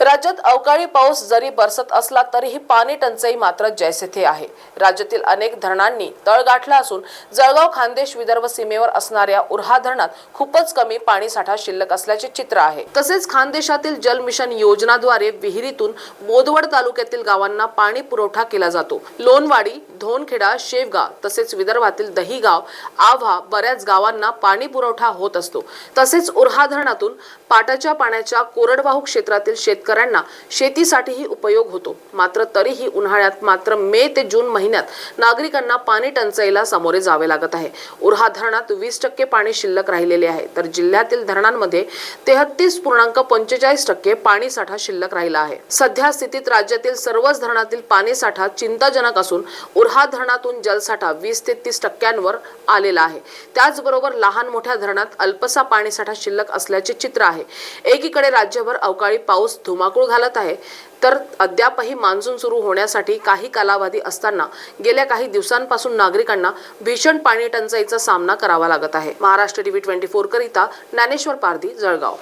राज्यात अवकाळी पाऊस जरी बरसत असला तरीही पाणी टंचाई मात्र जैसेथे आहे. राज्यातील अनेक धरणांनी तळ गाठला असून जळगाव खानदेश विदर्भ सीमेवर असणाऱ्या उर्हा धरणात खूपच कमी पाणी साठा शिल्लक असल्याचे चित्र आहे. तसेच खानदेशातील जल मिशन योजनाद्वारे विहिरीतून बोदवड तालुक्यातील गावांना पाणी पुरवठा केला जातो. लोणवाडी धोनखेडा शेवगाव तसेच विदर्भातील दहीगाव आव्हा बऱ्याच गावांना पाणी पुरवठा होत असतो. तसेच उर्हा धरणातून पाटाच्या पाण्याच्या कोरडवाहू क्षेत्रातील शेत शेतकऱ्यांना शेतीसाठीही उपयोग होतो. मात्र तरीही उन्हाळ्यात मात्र मे ते जून महिन्यात नागरिकांना पाणी टंचाईला सामोरे जावे लागत आहे. उर्हा धरणात वीस टक्के पाणी शिल्लक राहिलेले आहे. तर जिल्ह्यातील धरणांमध्ये तेहतीस पूर्णांक पंचेचाळीस टक्के पाणी साठा शिल्लक राहिला आहे. सध्या स्थितीत राज्यातील सर्वच धरणातील पाणी साठा चिंताजनक असून उर्हा धरणातून जलसाठा वीस ते तीस टक्क्यांवर आलेला आहे. त्याचबरोबर लहान मोठ्या धरणात अल्पसा पाणीसाठा शिल्लक असल्याचे चित्र आहे. एकीकडे राज्यभर अवकाळी पाऊस धुमाकूळ घालत आहे. तर अद्यापही मान्सून सुरू होण्यासाठी काही कालावधी असताना गेल्या काही दिवसांपासून नागरिकांना भीषण पाणी टंचाईचा सामना करावा लागत आहे. महाराष्ट्र टीव्ही ट्वेंटी फोर करिता ज्ञानेश्वर पारधी जळगाव.